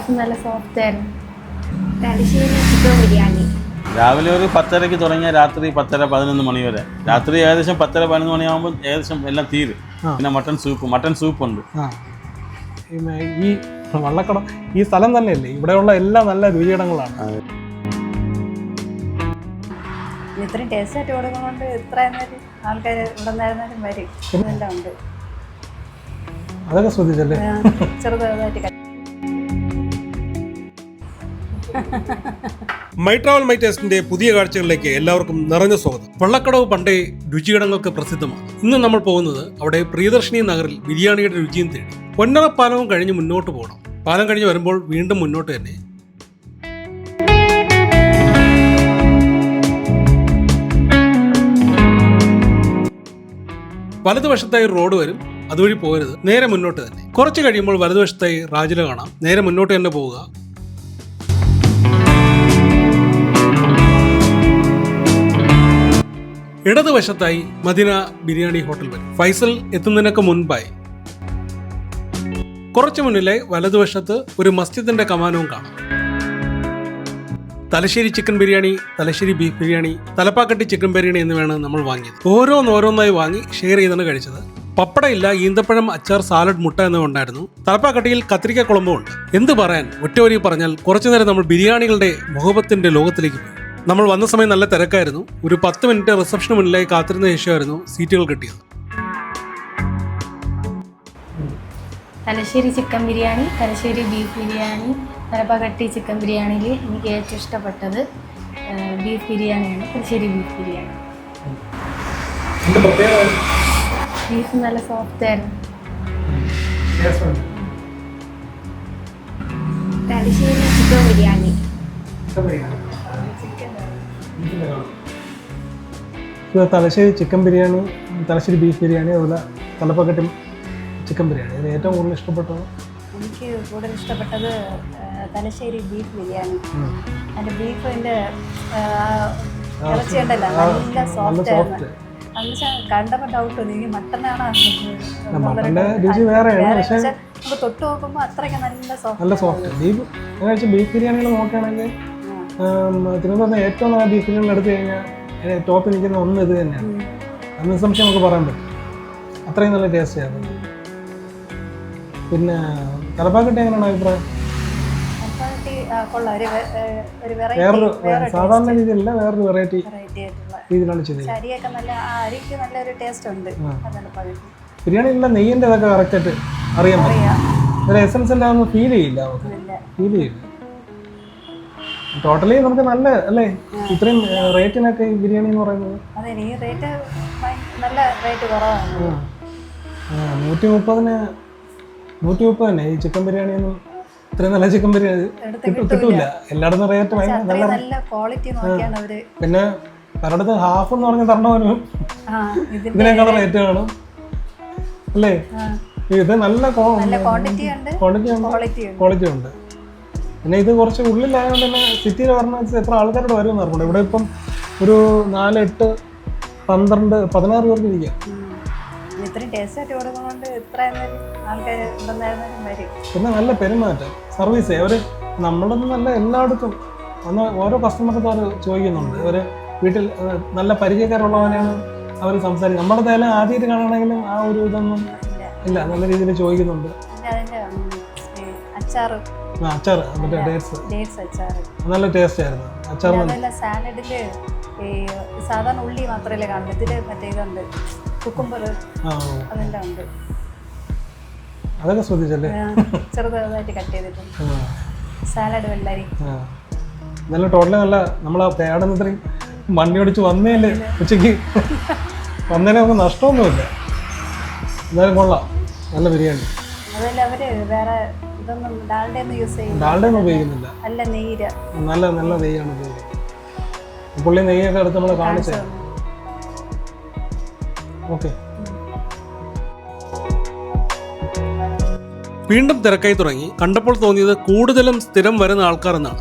Beef നല്ല soft ആയിരുന്നു. Thalassery chicken biryani. രാവിലെ ഒരു പത്തരയ്ക്ക് തുടങ്ങിയ രാത്രി പത്തര പതിനൊന്ന് മണി വരെ. രാത്രി ഏകദേശം പത്തര പതിനൊന്ന് മണിയാകുമ്പോൾ ഏകദേശം എല്ലാം തീരും. പിന്നെ മട്ടൺ സൂപ്പ് മട്ടൺ സൂപ്പ് ഉണ്ട് ഈ വള്ളക്കടം ഈ സ്ഥലം തന്നെയല്ലേ? ഇവിടെയുള്ള എല്ലാ നല്ല രുചിയിടങ്ങളാണ്. ഇത്രയും ടേസ്റ്റ് ആയിട്ട് കൊടുക്കുന്നതുകൊണ്ട് ഇത്ര ആൾക്കാർ ഇവിടെ നിന്നായിരുന്നാലും വരും. അതൊക്കെ ശ്രദ്ധിച്ചല്ലേ? ചെറുതായിട്ട് മൈ ട്രാവൽ മൈ ടേസ്റ്റിന്റെ പുതിയ കാഴ്ചകളിലേക്ക് എല്ലാവർക്കും നിറഞ്ഞ സ്വാഗതം. വള്ളക്കടവ് പണ്ടേ രുചിയിടങ്ങൾക്ക് പ്രസിദ്ധമാണ്. ഇന്ന് നമ്മൾ പോകുന്നത് അവിടെ പ്രിയദർശിനി നഗറിൽ ബിരിയാണിയുടെ രുചിയും തേടി. പൊന്നറ പാലവും കഴിഞ്ഞ് മുന്നോട്ട് പോകണം പാലം കഴിഞ്ഞ് വരുമ്പോൾ വീണ്ടും മുന്നോട്ട് തന്നെ. വലതുവശത്തായി റോഡ് വരും അതുവഴി പോകരുത്. നേരെ മുന്നോട്ട് തന്നെ. കുറച്ച് കഴിയുമ്പോൾ വലതുവശത്തായി റാജില കാണാം. നേരെ മുന്നോട്ട് തന്നെ പോവുക. ഇടതുവശത്തായി മദിന ബിരിയാണി ഹോട്ടൽ വരും. ഫൈസൽ എത്തുന്നതിനൊക്കെ മുൻപായി. കുറച്ചു മുന്നിലെ വലതുവശത്ത് ഒരു മസ്ജിദിന്റെ കമാനവും കാണാം. Thalassery chicken biryani Thalassery beef biryani Thalappakatti chicken biryani എന്നിവയാണ് നമ്മൾ വാങ്ങിയത്. ഓരോന്ന് ഓരോന്നായി വാങ്ങി ഷെയർ ചെയ്താണ് കഴിച്ചത്. പപ്പടയില്ല ഈന്തപ്പഴം അച്ചാർ സാലഡ് മുട്ട എന്നിവ ഉണ്ടായിരുന്നു. തലപ്പാക്കട്ടിയിൽ കത്തിരിക്ക കുളമ്പും ഉണ്ട്. എന്ത് പറയാൻ? ഒറ്റവരി പറഞ്ഞാൽ കുറച്ചുനേരം നമ്മൾ ബിരിയാണികളുടെ മുഖപത്തിന്റെ ലോകത്തിലേക്ക് പോയി. നമ്മൾ വന്ന സമയം നല്ല തിരക്കായിരുന്നു. ഒരു പത്ത് മിനിറ്റ് റിസപ്ഷന് മുന്നിലായി കാത്തിരുന്ന ശേഷമായിരുന്നു സീറ്റുകൾ കിട്ടിയത്. Thalassery chicken biryani Thalassery beef biryani Thalappakatti chicken ബിരിയാണിയിൽ എനിക്ക് ഏറ്റവും ഇഷ്ടപ്പെട്ടത് ബീഫ് ബിരിയാണിയാണ് തലശ്ശേരി ബീഫ് ബിരിയാണി. ബീഫ് നല്ല സോഫ്റ്റ് ആയിരുന്നു. Thalassery chicken biryani. Thalassery chicken biryani Thalassery beef biryani അതുപോലെ തലപ്പക്കട്ടി ചിക്കൻ ബിരിയാണി. ഇതിൽ ഏറ്റവും കൂടുതൽ ഇഷ്ടപ്പെട്ടത്? എനിക്ക് കൂടുതൽ ഇഷ്ടപ്പെട്ടത് തലശ്ശേരി ബീഫ് ബിരിയാണി. അതിന്റെ ബീഫിന്റെ ഇറച്ചി ഉണ്ടല്ലോ നല്ല സോഫ്റ്റ് ആയിരുന്നു. ഡൗട്ട് തോന്നി എനിക്ക് മട്ടനാണ് മട്ടന്റെ രുചി വേറെയാണ് പക്ഷേ നമുക്ക് തൊട്ട് നോക്കുമ്പോൾ അത്രയ്ക്ക് നല്ല സോഫ്റ്റ് നല്ല സോഫ്റ്റ് ബീഫ് ബീഫ് ബിരിയാണികൾ നോക്കുകയാണെങ്കിൽ തിരുവനന്തപുരത്ത് ഏറ്റവും നല്ല ബീഫ് ബിരിയാണി എടുത്തു കഴിഞ്ഞാൽ ടോപ്പിൽ നിൽക്കുന്ന ഒന്ന് ഇത് തന്നെയാണ്. അന്ന് സംശയം നമുക്ക് പറയാൻ പറ്റും. അത്രയും നല്ല ടേസ്റ്റ് ആയിരുന്നു പിന്നെ തലപ്പാക്കട്ടി എങ്ങനെയാണ് അഭിപ്രായം? വേറൊരു സാധാരണ രീതിയിലല്ല വേറൊരു വെറൈറ്റി രീതിയിലാണ് ചെയ്തത്. ബിരിയാണി ഉള്ള നെയ്യിന്റെ ഇതൊക്കെ കറക്റ്റായിട്ട് അറിയാൻ പറ്റും. അറിയാം. എസൻസ് എല്ലാം ഫീൽ ചെയ്യില്ല നമുക്ക് ഫീൽ ചെയ്യില്ല. ടോട്ടലി നമുക്ക് നല്ല അല്ലേ? ഇത്രയും റേറ്റിനൊക്കെ ഈ ബിരിയാണി എന്ന് പറയുന്നത്? അതെ ഈ റേറ്റ് നല്ല റേറ്റ് കുറവാണ്. ആ, നൂറ്റി മുപ്പതിന് നൂറ്റി മുപ്പത് തന്നെ ഈ ചിക്കൻ ബിരിയാണി ഒന്നും ഇത്രയും നല്ല ചിക്കൻ ബിരിയാണി കിട്ടൂല. എല്ലായിടത്തും റേറ്റ് ഭയങ്കര നല്ല ക്വാളിറ്റി നോക്കിയാണ് അവർ പിന്നെ പലയിടത്ത് ഹാഫ് എന്ന് പറഞ്ഞ ആ ഇതിന്റെ ഇതിനേക്കാളും റേറ്റ് കാണും. അല്ലേ? ഇത് നല്ല നല്ല ക്വാണ്ടിറ്റി ഉണ്ട്. ക്വാളിറ്റി ഉണ്ട്. പിന്നെ ഇത് കുറച്ച് ഉള്ളിലായതുകൊണ്ട് തന്നെ സിറ്റിയിൽ പറഞ്ഞാൽ എത്ര ആൾക്കാരോട് വരും എന്ന് അറിഞ്ഞൂടെ. ഇവിടെ ഇപ്പം ഒരു നാല് എട്ട് പന്ത്രണ്ട് പതിനാറ് പേർക്ക് ഇരിക്കാം. പിന്നെ നല്ല പെരുമാറ്റം സർവീസ് അവർ നമ്മുടെ നല്ല എല്ലായിടത്തും അന്ന് ഓരോ കസ്റ്റമർക്ക് അവർ ചോദിക്കുന്നുണ്ട്. അവർ വീട്ടിൽ നല്ല പരിചയക്കാരുള്ളവനെയാണ് അവർ സംസാരിക്കുന്നത് നമ്മുടെ തേല ആദ്യമായിട്ട് കാണണമെങ്കിലും ആ ഒരു ഇതൊന്നും ഇല്ല. നല്ല രീതിയിൽ ചോദിക്കുന്നുണ്ട്. അച്ചാറ്. അച്ചാർ മറ്റേ ഡേറ്റ്സ് നല്ല ടേസ്റ്റ് ആയിരുന്നു. അച്ചാർ അതല്ല ഈ സാധാരണ ഉള്ളി മാത്രമല്ലേ കാണുള്ളൂ ഇതിൽ മറ്റേ ഇതുണ്ട് കുക്കുംബർ. അതെല്ലാം ഉണ്ട്. അതൊക്കെ ശ്രദ്ധിച്ചല്ലേ? ചെറുതായിട്ട് കട്ട് ചെയ്തിട്ടുണ്ട്. സാലഡ് വെള്ളരി. നല്ല ടോട്ടലി നല്ല നമ്മൾ ആ തേടുന്ന ഇത്രയും വണ്ടി ഓടിച്ച് വന്നേലേ. ഉച്ചയ്ക്ക് വന്നേനെ നമുക്ക് നഷ്ടമൊന്നുമില്ല. എന്തായാലും കൊള്ളാം. നല്ല ബിരിയാണി. അതല്ല അവർ വേറെ ഇതൊന്നും ഡാൽഡ ഒന്നും യൂസ് ചെയ്യും ഡാൽഡ ഒന്നും ഉപയോഗിക്കുന്നില്ല നല്ല നല്ല നെയ്യാണ് ഉപയോഗിക്കുന്നത്. പുള്ളി നെയ്യൊക്കെ എടുത്ത് നമ്മൾ കാണിച്ചു ഓക്കെ. വീണ്ടും തിരക്കായി തുടങ്ങി. കണ്ടപ്പോൾ തോന്നിയത് കൂടുതലും സ്ഥിരം വരുന്ന ആൾക്കാർ എന്നാണ്.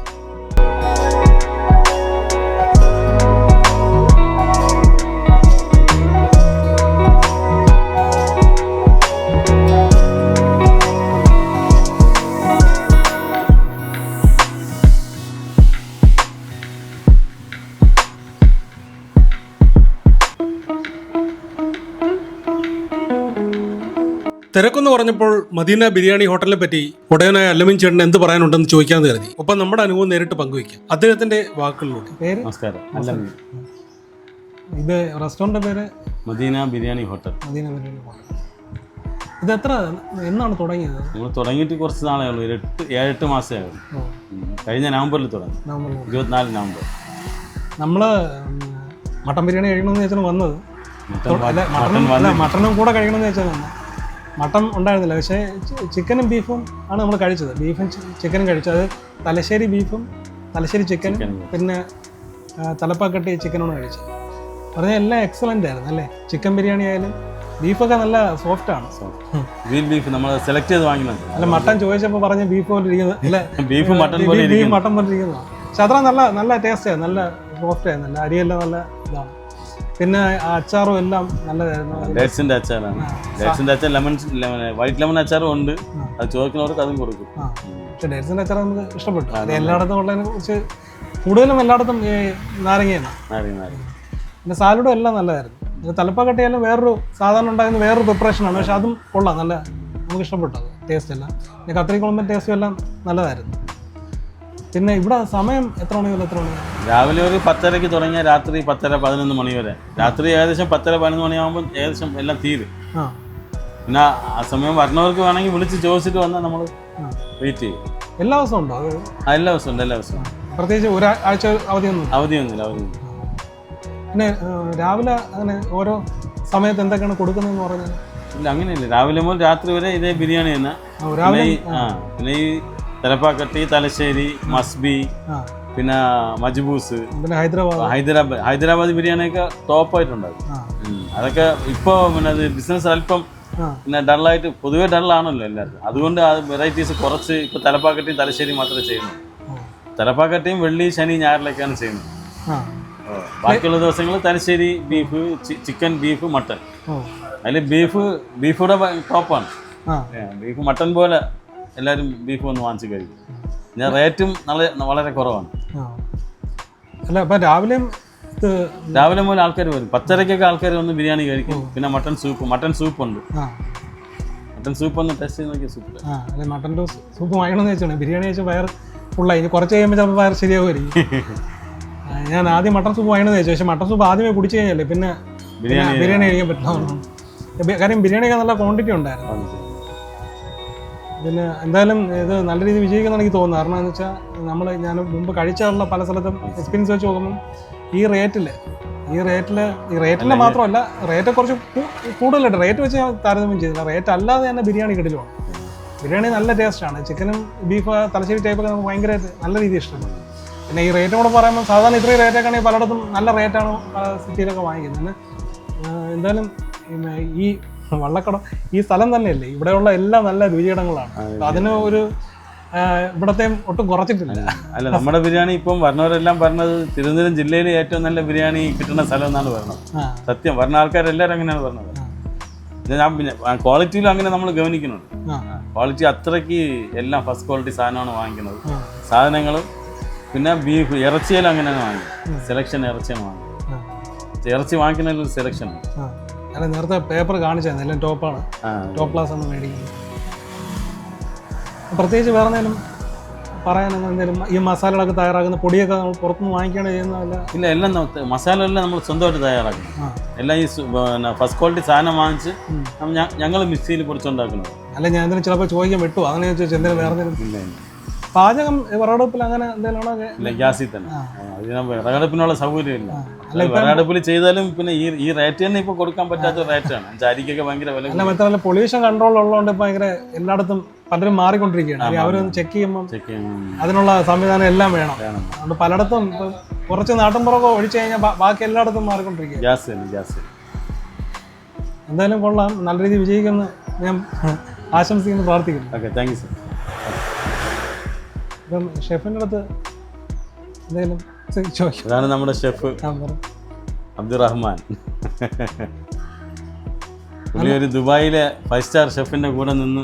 തിരക്കെന്ന് പറഞ്ഞപ്പോൾ മദീന ബിരിയാണി ഹോട്ടലിനെ പറ്റി ഉടയനായ അല്ലമിൻ ചേട്ടൻ എന്ത് പറയാനുണ്ടെന്ന് ചോദിക്കാൻ കരുതി. ഒപ്പം നമ്മുടെ അനുഭവം നേരിട്ട് പങ്കുവയ്ക്കാം. അദ്ദേഹത്തിന്റെ വാക്കുകളിലൂടെ. പേര്? നമസ്കാരം. അല്ലമീൻ. ഇത് റെസ്റ്റോറന്റ് പേര്? മദീന ബിരിയാണി ഹോട്ടൽ. മദീന ബിരിയാണി ഹോട്ടൽ. ഇത് എത്ര എന്നാണ് തുടങ്ങിയത്? നമ്മൾ തുടങ്ങിയിട്ട് കുറച്ച് നാളേ ഉള്ളൂ. ഒരു എട്ട് ഏഴെട്ട് മാസമേ ഉള്ളൂ കഴിഞ്ഞ നവംബറിൽ തുടങ്ങി. നമ്മൾ ഇരുപത്തിനാല് നവംബർ. നമ്മൾ മട്ടൻ ബിരിയാണി കഴിക്കണമെന്ന് വെച്ചാൽ വന്നത്. മട്ടൻ അല്ല മട്ടൻ അല്ല മട്ടനും കൂടെ കഴിക്കണമെന്ന് വെച്ചാൽ വന്നത്. മട്ടൺ ഉണ്ടായിരുന്നില്ല. പക്ഷേ ചിക്കനും ബീഫും ആണ് നമ്മൾ കഴിച്ചത്. ബീഫും ചിക്കനും കഴിച്ചു. അത് തലശ്ശേരി ബീഫും തലശ്ശേരി ചിക്കനും. പിന്നെ തലപ്പാക്കട്ടി ചിക്കനോട് കഴിച്ചത്. പറഞ്ഞാൽ എല്ലാം എക്സലന്റ് ആയിരുന്നു അല്ലേ? ചിക്കൻ ബിരിയാണി ആയാലും ബീഫൊക്കെ നല്ല സോഫ്റ്റ് ആണ്. ഗ്രീൻ ബീഫ് നമ്മൾ സെലക്ട് ചെയ്ത് അല്ല മട്ടൺ ചോദിച്ചപ്പോൾ പറഞ്ഞ ബീഫ് പോലെ ഇരിക്കുന്നത്. അല്ല beef mutton beef mutton mutton പോലെ ഇരിക്കുന്നതാണ് പക്ഷെ അത്ര നല്ല നല്ല ടേസ്റ്റ് ആയിരുന്നു. നല്ല സോഫ്റ്റ് ആയിരുന്നു. നല്ല അരിയെല്ലാം നല്ല ഇതാണ്. പിന്നെ അച്ചാറും എല്ലാം നല്ലതായിരുന്നു. ഡേറ്റ്സിന്റെ അച്ചാറാണ്. ഡേറ്റ്സിന്റെ അച്ചാർ ലെമൺ വൈറ്റ് ലെമൺ അച്ചാറും ഉണ്ട്. അത് ചോദിക്കുന്നവർക്ക് അതും കൊടുക്കും. പക്ഷെ ഡേറ്റ്സിന്റെ അച്ചാർ നമുക്ക് ഇഷ്ടപ്പെട്ടു. അത് എല്ലായിടത്തും ഉള്ളതിനെ കുറിച്ച് കൂടുതലും എല്ലായിടത്തും ഈ നാരങ്ങയാണ്. നാരങ്ങ നാരങ്ങ. പിന്നെ സാലഡും എല്ലാം നല്ലതായിരുന്നു. തലപ്പക്കട്ടിയാലും വേറൊരു സാധാരണ ഉണ്ടാകുന്ന വേറൊരു പ്രിപ്പറേഷനാണ് പക്ഷെ അതും കൊള്ളാം. നല്ല നമുക്ക് ഇഷ്ടപ്പെട്ടു അത്. ടേസ്റ്റ് എല്ലാം. പിന്നെ കത്തിരിക്കുളമ്പൻ ടേസ്റ്റും എല്ലാം നല്ലതായിരുന്നു. പിന്നെ ഇവിടെ സമയം എത്ര മണി മുതൽ എത്ര മണി വരെ? രാവിലെ ഒരു പത്തരയ്ക്ക് തുടങ്ങിയ രാത്രി പത്തര പതിനൊന്ന് മണി വരെ രാത്രി ഏകദേശം പത്തര പതിനൊന്ന് മണിയാകുമ്പോൾ ഏകദേശം എല്ലാം തീരും. ആ. പിന്നെ ആ സമയം വരണവർക്ക് വേണമെങ്കിൽ വിളിച്ച് ചോദിച്ചിട്ട് വന്നാൽ നമ്മൾ. വെയിറ്റ് ചെയ്യും. എല്ലാ ദിവസവും ഉണ്ടോ? അത് ആ, എല്ലാ ദിവസവും ഉണ്ട് എല്ലാ ദിവസവും പ്രത്യേകിച്ച് ഒരാഴ്ച അവധിയൊന്നും ഇല്ല. അവധിയൊന്നുമില്ല അവധിയൊന്നും പിന്നെ രാവിലെ അങ്ങനെ ഓരോ സമയത്ത് എന്തൊക്കെയാണ് കൊടുക്കുന്നതെന്ന് പറഞ്ഞാൽ ഇല്ല അങ്ങനെയില്ല. രാവിലെ മുതൽ രാത്രി വരെ ഇതേ ബിരിയാണി തന്നെ. ആ, പിന്നെ രാവിലെ ഈ ആ പിന്നെ ഈ തലപ്പാക്കട്ടി തലശ്ശേരി മസ്ബി പിന്നെ മജ്ബൂസ്. പിന്നെ ഹൈദരാബാദ്. ഹൈദരാബാദ് ഹൈദരാബാദ് ബിരിയാണിയൊക്കെ ടോപ്പായിട്ടുണ്ടാകും അതൊക്കെ ഇപ്പോൾ പിന്നെ അത് ബിസിനസ് അല്പം പിന്നെ ഡള്ളായിട്ട് പൊതുവേ ഡള്ളാണല്ലോ എല്ലാവർക്കും. അതുകൊണ്ട് ആ വെറൈറ്റീസ് കുറച്ച് ഇപ്പോൾ തലപ്പാക്കട്ടിയും തലശ്ശേരി മാത്രമേ ചെയ്യുന്നു. തലപ്പാക്കട്ടിയും വെള്ളി ശനി ഞായറിലൊക്കെയാണ് ചെയ്യുന്നത്. ബാക്കിയുള്ള ദിവസങ്ങൾ Thalassery beef chicken beef mutton ഓ. അതിൽ ബീഫ് ബീഫ് കൂടെ ടോപ്പാണ് ബീഫ് മട്ടൺ പോലെ എല്ലാവരും ബീഫ് ഒന്ന് വാങ്ങിച്ച് കഴിക്കും. ഞാൻ റേറ്റും നല്ല വളരെ കുറവാണ്. അല്ല അപ്പം രാവിലെ രാവിലെ മുതൽ ആൾക്കാർ വരും. പത്തരക്കൊക്കെ ആൾക്കാർ വന്ന് ബിരിയാണി കഴിക്കും. പിന്നെ മട്ടൺ സൂപ്പ് മട്ടൺ സൂപ്പ് ഉണ്ട്. മട്ടൺ സൂപ്പ് ഒന്ന് ടെസ്റ്റ് ചെയ്ത് നോക്കിയ സൂപ്പ് അല്ലെ മട്ടന്റെ സൂപ്പ് വാങ്ങണമെന്ന് വെച്ചാണ്. ബിരിയാണി കഴിച്ചാൽ വയർ ഫുള്ളായി ഇനി കുറച്ച് കഴിയുമ്പോൾ ചിലപ്പോൾ വയർ ശരിയാവുമായിരിക്കും. ഞാൻ ആദ്യം മട്ടൺ സൂപ്പ് വാങ്ങണമെന്ന് വെച്ചു പക്ഷേ മട്ടൺ സൂപ്പ് ആദ്യമേ കുടിച്ച് കഴിഞ്ഞല്ലേ? പിന്നെ ബിരിയാണി പിന്നെ ബിരിയാണി കഴിക്കാൻ പറ്റില്ല. കാര്യം ബിരിയാണിയൊക്കെ നല്ല ക്വാണ്ടിറ്റി ഉണ്ടായിരുന്നു. പിന്നെ എന്തായാലും ഇത് നല്ല രീതിയിൽ വിജയിക്കുന്നതാണ് എനിക്ക് തോന്നുന്നത്. കാരണം എന്ന് വെച്ചാൽ നമ്മൾ ഞാൻ മുമ്പ് കഴിച്ചാലുള്ള പല സ്ഥലത്തും എക്സ്പീരിയൻസ് വെച്ച് നോക്കുമ്പം ഈ റേറ്റിൽ ഈ റേറ്റിൽ ഈ റേറ്റിൽ മാത്രമല്ല റേറ്റ് കുറച്ച് കൂടുതലുണ്ട് റേറ്റ് വെച്ച് ഞാൻ താരതമ്യം ചെയ്തില്ല റേറ്റ് അല്ലാതെ തന്നെ ബിരിയാണി കിടലുമാണ് ബിരിയാണി നല്ല ടേസ്റ്റാണ് ചിക്കനും ബീഫ് തലശ്ശേരി ടൈപ്പൊക്കെ നമുക്ക് ഭയങ്കര നല്ല രീതിയിൽ ഇഷ്ടമാണ് പിന്നെ ഈ റേറ്റും കൂടെ പറയുമ്പോൾ സാധാരണ ഇത്രയും റേറ്റൊക്കെ ആണെങ്കിൽ പലയിടത്തും നല്ല റേറ്റാണ് പല സിറ്റിയിലൊക്കെ വാങ്ങിക്കുന്നത്. പിന്നെ, എന്തായാലും ഈ വള്ളക്കട ഈ സ്ഥലം തന്നെയല്ലേ? ഇവിടെയുള്ള എല്ലാം നല്ല രുചിയിടങ്ങളാണ്. അതിന് ഒരു ഇവിടത്തെ ഒട്ടും കുറച്ചിട്ടില്ല. അല്ല നമ്മുടെ ബിരിയാണി ഇപ്പം വരണവരെല്ലാം പറഞ്ഞത് തിരുവനന്തപുരം ജില്ലയിൽ ഏറ്റവും നല്ല ബിരിയാണി കിട്ടുന്ന സ്ഥലം എന്നാണ് പറഞ്ഞത്. സത്യം വരണ ആൾക്കാരെല്ലാവരും അങ്ങനെയാണ് പറഞ്ഞത്. ഞാൻ പിന്നെ ക്വാളിറ്റിയിലും അങ്ങനെ നമ്മൾ ഗവനിക്കുന്നുണ്ട് ക്വാളിറ്റി അത്രയ്ക്ക് എല്ലാം ഫസ്റ്റ് ക്വാളിറ്റി സാധനമാണ് വാങ്ങിക്കുന്നത്. സാധനങ്ങളും പിന്നെ ബീഫ് ഇറച്ചിയെല്ലാം അങ്ങനെയാണ് വാങ്ങിക്കുന്നത്. സെലക്ഷൻ ഇറച്ചിയാണ് വാങ്ങിക്കുന്നത്. ഇറച്ചി വാങ്ങിക്കുന്നതിൽ സെലക്ഷൻ അല്ല നേരത്തെ പേപ്പർ കാണിച്ചായിരുന്നു. എല്ലാം ടോപ്പാണ് ടോപ്പ് ക്ലാസ് ആണ് മേടിക്കുന്നത്. പ്രത്യേകിച്ച് വേറെ എന്തെങ്കിലും പറയാൻ എന്തെങ്കിലും ഈ മസാലകളൊക്കെ തയ്യാറാക്കുന്ന പൊടിയൊക്കെ നമ്മൾ പുറത്തുനിന്ന് വാങ്ങിക്കുകയാണ് ചെയ്യുന്നതല്ല? ഇല്ല എല്ലാം മസാല എല്ലാം നമ്മൾ സ്വന്തമായിട്ട് തയ്യാറാക്കും എല്ലാം ഈ പിന്നെ ഫസ്റ്റ് ക്വാളിറ്റി സാധനം വാങ്ങിച്ച് ഞങ്ങൾ മിക്സിയിൽ പൊടിച്ചുണ്ടാക്കുന്നത്. അല്ല ഞാൻ എന്തെങ്കിലും ചിലപ്പോൾ ചോദിക്കാൻ വിട്ടു അങ്ങനെ ചോദിച്ചാൽ ചോദിച്ചു എന്തെങ്കിലും വേറെ എന്തെങ്കിലും. പാചകം വിറകടുപ്പിൽ അങ്ങനെ എന്തെങ്കിലും ആണോ? ഗ്യാസിൽ തന്നെ. അതിന് വിറകടുപ്പിനുള്ള സൗകര്യം ഇല്ല വിറകടുപ്പിൽ ചെയ്താലും പിന്നെ ഈ ഈ റേറ്റ് തന്നെ ഇപ്പൊ കൊടുക്കാൻ പറ്റാത്ത റേറ്റാണ് അരിക്കൊക്കെ ഭയങ്കര വില മാത്രമല്ല പൊല്യൂഷൻ കൺട്രോൾ ഉള്ളതുകൊണ്ട് ഭയങ്കര എല്ലായിടത്തും പലരും മാറിക്കൊണ്ടിരിക്കുകയാണ്. അവരൊന്ന് ചെക്ക് ചെയ്യുമ്പോൾ അതിനുള്ള സംവിധാനം എല്ലാം വേണം. അതുകൊണ്ട് പലയിടത്തും കുറച്ച് നാട്ടിൻപുറമൊക്കെ ഒഴിച്ചു കഴിഞ്ഞാൽ ബാക്കി എല്ലായിടത്തും മാറിക്കൊണ്ടിരിക്കുക ഗ്യാസ് ഗ്യാസ് എന്തായാലും കൊള്ളാം. നല്ല രീതിയിൽ വിജയിക്കുമെന്ന് ഞാൻ ആശംസിക്കുന്നു പ്രാർത്ഥിക്കുന്നു. ഓക്കെ താങ്ക് യു സർ ഇപ്പം ഷെഫിന്റെ അടുത്ത് എന്തെങ്കിലും ചോദിക്കും. അതാണ് നമ്മുടെ ഷെഫ് അബ്ദുറഹ്മാൻ. പുള്ളി ദുബായിലെ ഫൈവ് സ്റ്റാർ ഷെഫിന്റെ കൂടെ നിന്ന്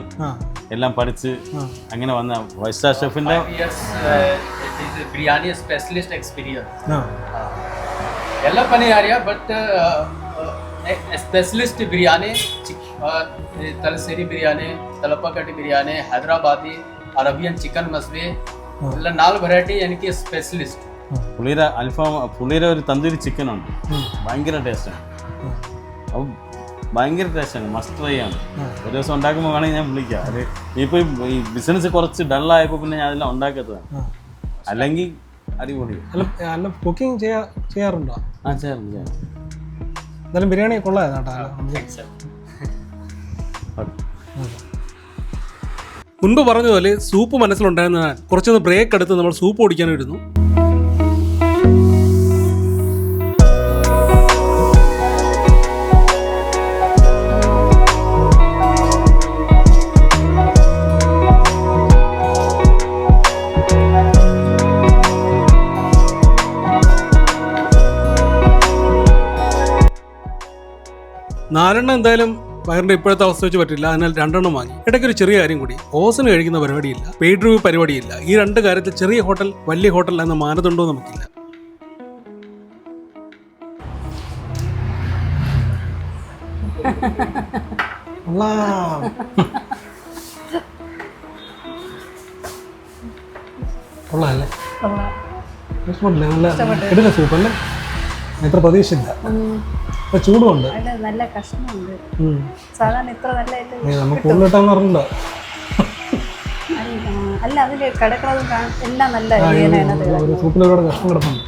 എല്ലാം പഠിച്ച് അങ്ങനെ വന്ന ഫൈവ് സ്റ്റാർ ഷെഫിന്റെ ബിരിയാണി സ്പെഷ്യലിസ്റ്റ് എക്സ്പീരിയൻസ് എല്ലാം പണി അറിയാം but specialist biryani Thalassery biryani Thalappakatti biryani Hyderabadi Arabian chicken മസ്ലി എല്ലാം നാല് വെറൈറ്റി എനിക്ക് സ്പെഷ്യലിസ്റ്റ് പുള്ളിയുടെ അൽഫാം പുള്ളിയുടെ ഒരു തന്തൂരി ചിക്കൻ ഉണ്ട്. ഭയങ്കര ടേസ്റ്റാണ് അപ്പം ഭയങ്കര ടേസ്റ്റാണ് മസ്റ്റ് ട്രൈ ആണ്. ഒരു ദിവസം ഉണ്ടാക്കുമ്പോൾ വേണമെങ്കിൽ ഞാൻ വിളിക്കാം. അത് ഇപ്പോൾ ഈ ബിസിനസ് കുറച്ച് ഡള്ളായപ്പോൾ പിന്നെ ഞാൻ അതെല്ലാം ഉണ്ടാക്കാത്തതാണ്. അല്ലെങ്കിൽ അടിപൊളി. അല്ല കുക്കിംഗ് ചെയ്യാറുണ്ടോ? ആ ചെയ്യാറുണ്ട് എന്നാലും ബിരിയാണി കൊള്ളാം കേട്ടോ. മുൻപ് പറഞ്ഞതുപോലെ സൂപ്പ് മനസ്സിലുണ്ടായിരുന്നതിനാൽ കുറച്ചൊന്ന് ബ്രേക്ക് എടുത്ത് നമ്മൾ സൂപ്പ് ഓടിക്കാനിരുന്നു നാലെണ്ണം എന്തായാലും വയറിന്റെ ഇപ്പോഴത്തെ അവസ്ഥ വെച്ച് പറ്റില്ല അതിനാൽ രണ്ടെണ്ണം വാങ്ങി. ഇടയ്ക്ക് ഒരു ചെറിയ കാര്യം കൂടി. ഓസിന് കഴിക്കുന്ന പരിപാടിയില്ല പെയ്ഡ് റിവ്യൂ പരിപാടിയില്ല. ഈ രണ്ട് കാര്യത്തിൽ ചെറിയ ഹോട്ടൽ വലിയ ഹോട്ടൽ എന്ന മാനദണ്ഡവും നമുക്കില്ല. കൊള്ളാല്ലേ? കൊള്ളാം. ഇഷ്ടപ്പെട്ടില്ലേ. നല്ല ഇടില്ല സൂപ്പ് അല്ലേ? എത്ര പ്രതീക്ഷയില്ല. ഇപ്പൊ ചൂടുണ്ട്. നല്ല കഷ്ണമുണ്ട്. സാധാരണ ഇത്ര നല്ല നമുക്ക് പറഞ്ഞിട്ടുണ്ടോ. അല്ല അതിൽ കിടക്കുന്നതും എല്ലാം നല്ല സൂപ്പിലൊരുപാട് കഷ്ടം കിടക്കുന്നു കഷ്ണം കിടപ്പുണ്ട്.